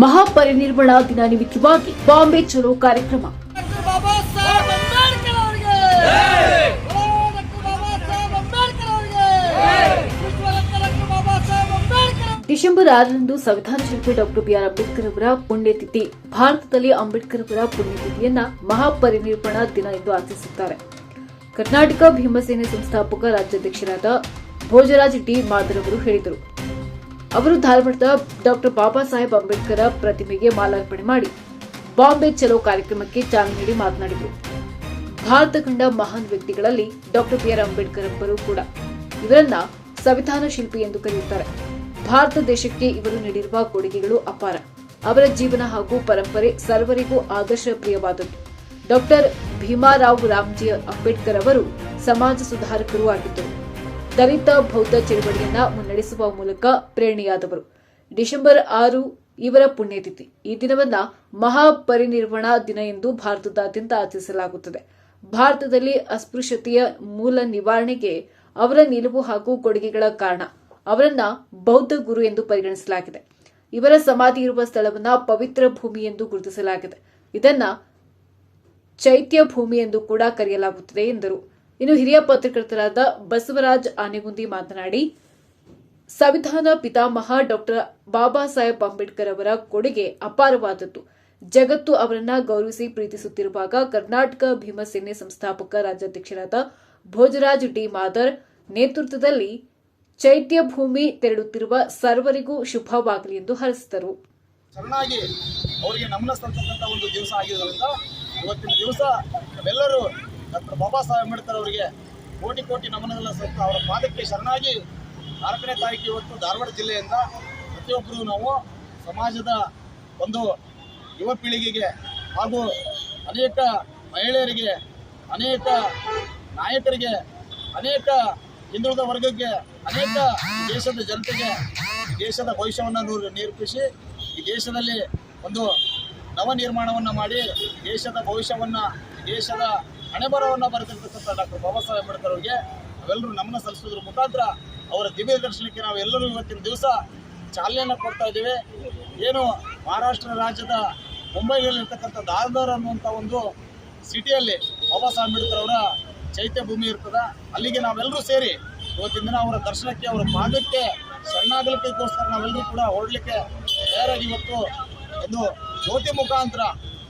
ಮಹಾಪರಿನಿರ್ವಾಣ ದಿನ ನಿಮಿತ್ತವಾಗಿ ಬಾಂಬೆ ಚಲೋ ಕಾರ್ಯಕ್ರಮ. ಡಿಸೆಂಬರ್ ಆರರಂದು ಸಂವಿಧಾನ ಶಿಲ್ಪಿ ಡಾಕ್ಟರ್ ಬಿಆರ್ ಅಂಬೇಡ್ಕರ್ ಅವರ ಪುಣ್ಯತಿಥಿ. ಭಾರತದಲ್ಲಿ ಅಂಬೇಡ್ಕರ್ ಅವರ ಪುಣ್ಯತಿಥಿಯನ್ನ ಮಹಾಪರಿನಿರ್ವಾಣ ದಿನ ಎಂದು ಆಚರಿಸುತ್ತಾರೆ. ಕರ್ನಾಟಕ ಭೀಮಸೇನೆ ಸಂಸ್ಥಾಪಕ ರಾಜ್ಯಾಧ್ಯಕ್ಷರಾದ ಭೋಜರಾಜ್ ಟಿ ಮಾದರ್ ಅವರು ಹೇಳಿದರು. ಅವರು ಧಾರವಾಡದ ಡಾಕ್ಟರ್ ಬಾಬಾ ಸಾಹೇಬ್ ಅಂಬೇಡ್ಕರ್ ಪ್ರತಿಮೆಗೆ ಮಾಲಾರ್ಪಣೆ ಮಾಡಿ ಬಾಂಬೆ ಚಲೋ ಕಾರ್ಯಕ್ರಮಕ್ಕೆ ಚಾಲನೆ ನೀಡಿ ಮಾತನಾಡಿದರು. ಭಾರತ ಕಂಡ ಮಹಾನ್ ವ್ಯಕ್ತಿಗಳಲ್ಲಿ ಡಾಕ್ಟರ್ ಬಿಆರ್ ಅಂಬೇಡ್ಕರ್ ಒಬ್ಬರು ಕೂಡ. ಇವರನ್ನ ಸಂವಿಧಾನ ಶಿಲ್ಪಿ ಎಂದು ಕರೆಯುತ್ತಾರೆ. ಭಾರತ ದೇಶಕ್ಕೆ ಇವರು ನೀಡಿರುವ ಕೊಡುಗೆಗಳು ಅಪಾರ. ಅವರ ಜೀವನ ಹಾಗೂ ಪರಂಪರೆ ಸರ್ವರಿಗೂ ಆದರ್ಶ ಪ್ರಿಯವಾದದ್ದು. ಡಾಕ್ಟರ್ ಭೀಮಾರಾವ್ ರಾಮ್ಜಿ ಅಂಬೇಡ್ಕರ್ ಅವರು ಸಮಾಜ ಸುಧಾರಕರೂ ಆಗಿದ್ದರು. ದಲಿತ ಬೌದ್ಧ ಚಳವಳಿಯನ್ನ ಮುನ್ನಡೆಸುವ ಮೂಲಕ ಪ್ರೇರಣೆಯಾದವರು. ಡಿಸೆಂಬರ್ ಆರು ಇವರ ಪುಣ್ಯತಿಥಿ. ಈ ದಿನವನ್ನ ಮಹಾಪರಿನಿರ್ವಾಣ ದಿನ ಎಂದು ಭಾರತದಾದ್ಯಂತ ಆಚರಿಸಲಾಗುತ್ತದೆ. ಭಾರತದಲ್ಲಿ ಅಸ್ಪೃಶ್ಯತೆಯ ಮೂಲ ನಿವಾರಣೆಗೆ ಅವರ ನಿಲುವು ಹಾಗೂ ಕೊಡುಗೆಗಳ ಕಾರಣ ಅವರನ್ನ ಬೌದ್ಧ ಗುರು ಎಂದು ಪರಿಗಣಿಸಲಾಗಿದೆ. ಇವರ ಸಮಾಧಿ ಇರುವ ಸ್ಥಳವನ್ನ ಪವಿತ್ರ ಭೂಮಿ ಎಂದು ಗುರುತಿಸಲಾಗಿದೆ. ಇದನ್ನ ಚೈತ್ಯ ಭೂಮಿ ಎಂದು ಕೂಡ ಕರೆಯಲಾಗುತ್ತದೆ ಎಂದರು. ಇನ್ನು ಹಿರಿಯ ಪತ್ರಕರ್ತರಾದ ಬಸವರಾಜ್ ಆನೆಗುಂದಿ ಮಾತನಾಡಿ, ಸಂವಿಧಾನ ಪಿತಾಮಹ ಡಾಕ್ಟರ್ ಬಾಬಾ ಸಾಹೇಬ್ ಅಂಬೇಡ್ಕರ್ ಅವರ ಕೊಡುಗೆ ಅಪಾರವಾದದ್ದು. ಜಗತ್ತು ಅವರನ್ನ ಗೌರವಿಸಿ ಪ್ರೀತಿಸುತ್ತಿರುವಾಗ ಕರ್ನಾಟಕ ಭೀಮಸೇನೆ ಸಂಸ್ಥಾಪಕ ರಾಜ್ಯಾಧ್ಯಕ್ಷರಾದ ಭೋಜರಾಜ್ ಡಿ. ಮಾದರ್ ನೇತೃತ್ವದಲ್ಲಿ ಚೈತ್ಯ ಭೂಮಿ ತೆರಳುತ್ತಿರುವ ಸರ್ವರಿಗೂ ಶುಭವಾಗಲಿ ಎಂದು ಹರಿಸಿದರು. ಶರಣಾಗಿ ಅವರಿಗೆ ನಮನ ಒಂದು ದಿವಸ ಆಗಿರೋದ್ರಿಂದ, ಇವತ್ತಿನ ದಿವಸ ನಾವೆಲ್ಲರೂ ಡಾಕ್ಟರ್ ಬಾಬಾ ಸಾಹೇಬ್ ಅಂಬೇಡ್ಕರ್ ಅವರಿಗೆ ಕೋಟಿ ಕೋಟಿ ನಮನಗಳ ಸುತ್ತ ಅವರ ಪಾದಕ್ಕೆ ಶರಣಾಗಿ ನಾಲ್ಕನೇ ತಾರೀಕು ಇವತ್ತು ಧಾರವಾಡ ಜಿಲ್ಲೆಯಿಂದ ಪ್ರತಿಯೊಬ್ಬರು ನಾವು ಸಮಾಜದ ಒಂದು ಯುವ ಪೀಳಿಗೆಗೆ ಹಾಗೂ ಅನೇಕ ಮಹಿಳೆಯರಿಗೆ, ಅನೇಕ ನಾಯಕರಿಗೆ, ಅನೇಕ ಹಿಂದುಳಿದ ವರ್ಗಕ್ಕೆ, ಅನೇಕ ದೇಶದ ಜನತೆಗೆ ದೇಶದ ಭವಿಷ್ಯವನ್ನು ನೂರು ನಿರೂಪಿಸಿ, ಈ ದೇಶದಲ್ಲಿ ಒಂದು ನವ ನಿರ್ಮಾಣವನ್ನು ಮಾಡಿ ದೇಶದ ಭವಿಷ್ಯವನ್ನು ದೇಶದ ಹಣೆಬರವನ್ನು ಬರೆದಿರ್ತಕ್ಕಂಥ ಡಾಕ್ಟರ್ ಬಾಬಾ ಸಾಹೇಬ್ ಅಂಬೇಡ್ಕರ್ ಅವರಿಗೆ ನಾವೆಲ್ಲರೂ ನಮನ ಸಲ್ಲಿಸೋದ್ರ ಮುಖಾಂತರ ಅವರ ದಿವ್ಯ ದರ್ಶನಕ್ಕೆ ನಾವೆಲ್ಲರೂ ಇವತ್ತಿನ ದಿವಸ ಚಾಲನೆಯನ್ನು ಕೊಡ್ತಾ ಇದ್ದೇವೆ. ಏನು ಮಹಾರಾಷ್ಟ್ರ ರಾಜ್ಯದ ಮುಂಬೈನಲ್ಲಿರ್ತಕ್ಕಂಥ ದಾರ್ದಾರ್ ಅನ್ನುವಂಥ ಒಂದು ಸಿಟಿಯಲ್ಲಿ ಬಾಬಾ ಸಾಹೇಬ್ ಅಂಬೇಡ್ಕರ್ ಅವರ ಚೈತ್ಯ ಭೂಮಿ ಇರ್ತದೆ. ಅಲ್ಲಿಗೆ ನಾವೆಲ್ಲರೂ ಸೇರಿ ಇವತ್ತಿನ ದಿನ ಅವರ ದರ್ಶನಕ್ಕೆ, ಅವರ ಪಾದಕ್ಕೆ ಶರಣಾಗಲಿಕ್ಕೋಸ್ಕರ ನಾವೆಲ್ಲರೂ ಕೂಡ ಹೊರಡಲಿಕ್ಕೆ ತಯಾರಾಗಿ ಇವತ್ತು ಒಂದು ಜ್ಯೋತಿ ಮುಖಾಂತರ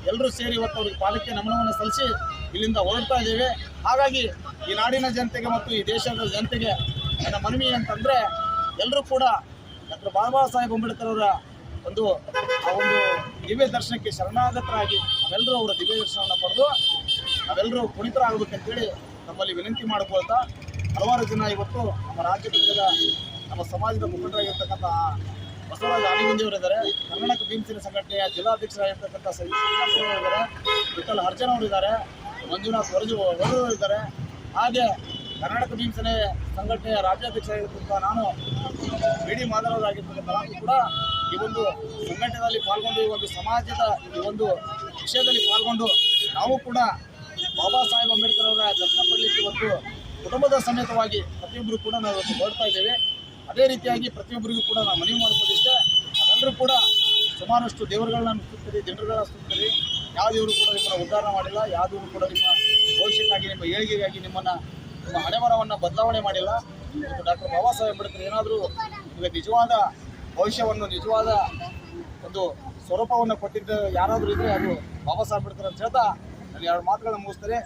ಎಲ್ಲರೂ ಸೇರಿ ಇವತ್ತು ಅವ್ರಿಗೆ ಪಾದಕ್ಕೆ ನಮನವನ್ನು ಸಲ್ಲಿಸಿ ಇಲ್ಲಿಂದ ಹೊರಡ್ತಾ ಇದ್ದೇವೆ. ಹಾಗಾಗಿ ಈ ನಾಡಿನ ಜನತೆಗೆ ಮತ್ತು ಈ ದೇಶದ ಜನತೆಗೆ ನನ್ನ ಮನವಿ ಅಂತಂದರೆ ಎಲ್ಲರೂ ಕೂಡ ಡಾಕ್ಟರ್ ಬಾಬಾ ಸಾಹೇಬ್ ಅಂಬೇಡ್ಕರ್ ಅವರ ಒಂದು, ಆ ಒಂದು ದಿವ್ಯ ದರ್ಶನಕ್ಕೆ ಶರಣಾಗತರಾಗಿ ನಾವೆಲ್ಲರೂ ಅವರ ದಿವ್ಯ ದರ್ಶನವನ್ನು ಪಡೆದು ನಾವೆಲ್ಲರೂ ಪುನೀತರಾಗಬೇಕಂತೇಳಿ ನಮ್ಮಲ್ಲಿ ವಿನಂತಿ ಮಾಡಿಕೊಳ್ತಾ ಹಲವಾರು ಜನ ಇವತ್ತು ನಮ್ಮ ರಾಜ್ಯದ ನಮ್ಮ ಸಮಾಜದ ಮುಖಂಡರಾಗಿರ್ತಕ್ಕಂಥ ಬಸವರಾಜ ಆನೆಗುಂದಿಯವರು ಇದ್ದಾರೆ ಕರ್ನಾಟಕ ಭೀಮಸೇನೆ ಸಂಘಟನೆಯ ಜಿಲ್ಲಾಧ್ಯಕ್ಷರಾಗಿರ್ತಕ್ಕಂಥ ಇದ್ದಾರೆ ವಿಠಲ್ ಅರ್ಜನ್ ಅವರು ಇದ್ದಾರೆ ಮಂಜುನಾಥ್ ವರಜು ಇದ್ದಾರೆ ಹಾಗೆ ಕರ್ನಾಟಕ ಭೀಮಸೇನೆ ಸಂಘಟನೆಯ ರಾಜ್ಯಾಧ್ಯಕ್ಷರಾಗಿರ್ತಕ್ಕಂಥ ನಾನು ಬಿ ಡಿ ನಾನು ಕೂಡ ಈ ಒಂದು ಸಂಘಟನೆಯಲ್ಲಿ ಪಾಲ್ಗೊಂಡು, ಈ ಒಂದು ಸಮಾಜದ ಈ ಒಂದು ವಿಷಯದಲ್ಲಿ ಪಾಲ್ಗೊಂಡು ನಾವು ಕೂಡ ಬಾಬಾ ಸಾಹೇಬ್ ಅಂಬೇಡ್ಕರ್ ಅವರ ದರ್ಶನ ಪಡಲಿಕ್ಕೆ ಇವತ್ತು ಕುಟುಂಬದ ಸಮೇತವಾಗಿ ಪ್ರತಿಯೊಬ್ಬರು ಕೂಡ ನಾವು ಇವತ್ತು ಹೊರಡ್ತಾ ಇದ್ದೇವೆ. ಅದೇ ರೀತಿಯಾಗಿ ಪ್ರತಿಯೊಬ್ಬರಿಗೂ ಕೂಡ ನಾವು ಮನವಿ ಮಾಡ್ಬೋದಿಷ್ಟೇ ಅದೆಲ್ಲರೂ ಕೂಡ ಸುಮಾರಷ್ಟು ದೇವರುಗಳನ್ನ ಸುತ್ತೀರಿ ಜನರುಗಳನ್ನ ಸುತ್ತೀರಿ ಯಾವ ದೇವರು ಕೂಡ ನಿಮ್ಮನ್ನು ಉದ್ಧಾರ ಮಾಡಿಲ್ಲ, ಯಾವ ಕೂಡ ನಿಮ್ಮ ಭವಿಷ್ಯಕ್ಕಾಗಿ, ನಿಮ್ಮ ಏಳಿಗೆಗಾಗಿ ನಿಮ್ಮನ್ನು, ನಿಮ್ಮ ಹಣೆಬರವನ್ನು ಬದಲಾವಣೆ ಮಾಡಿಲ್ಲ. ಡಾಕ್ಟರ್ ಬಾಬಾ ಸಾಹೇಬ್ ಅಂಬೇಡ್ಕರ್ ಏನಾದರೂ ನಿಮಗೆ ನಿಜವಾದ ಭವಿಷ್ಯವನ್ನು, ನಿಜವಾದ ಒಂದು ಸ್ವರೂಪವನ್ನು ಕೊಟ್ಟಿದ್ದ ಯಾರಾದರೂ ಇದ್ರೆ ಅದು ಬಾಬಾ ಸಾಹೇಬ್ ಅಂಬೇಡ್ಕರ್ ಅಂತ ಹೇಳ್ತಾ, ನಾನು ಎರಡು ಮಾತುಗಳನ್ನ ಮುಗಿಸ್ತಾರೆ.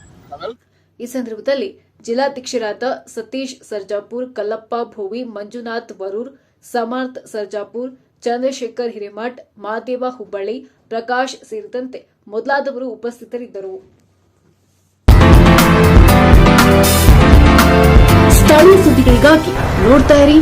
ಈ ಸಂದರ್ಭದಲ್ಲಿ ಜಿಲ್ಲಾಧ್ಯಕ್ಷರಾದ ಸತೀಶ್ ಸರ್ಜಾಪುರ್, ಕಲ್ಲಪ್ಪ ಭೋವಿ, ಮಂಜುನಾಥ್ ವರೂರ್, ಸಮರ್ಥ್ ಸರ್ಜಾಪುರ್, ಚಂದ್ರಶೇಖರ್ ಹಿರೇಮಠ್, ಮಾದೇವ ಹುಬ್ಬಳ್ಳಿ, ಪ್ರಕಾಶ್ ಸೇರಿದಂತೆ ಮೊದಲಾದವರು ಉಪಸ್ಥಿತರಿದ್ದರು. ಸ್ಥಳೀಯ ಸುದ್ದಿಗಳಿಗಾಗಿ ನೋಡ್ತಾ ಇರಿ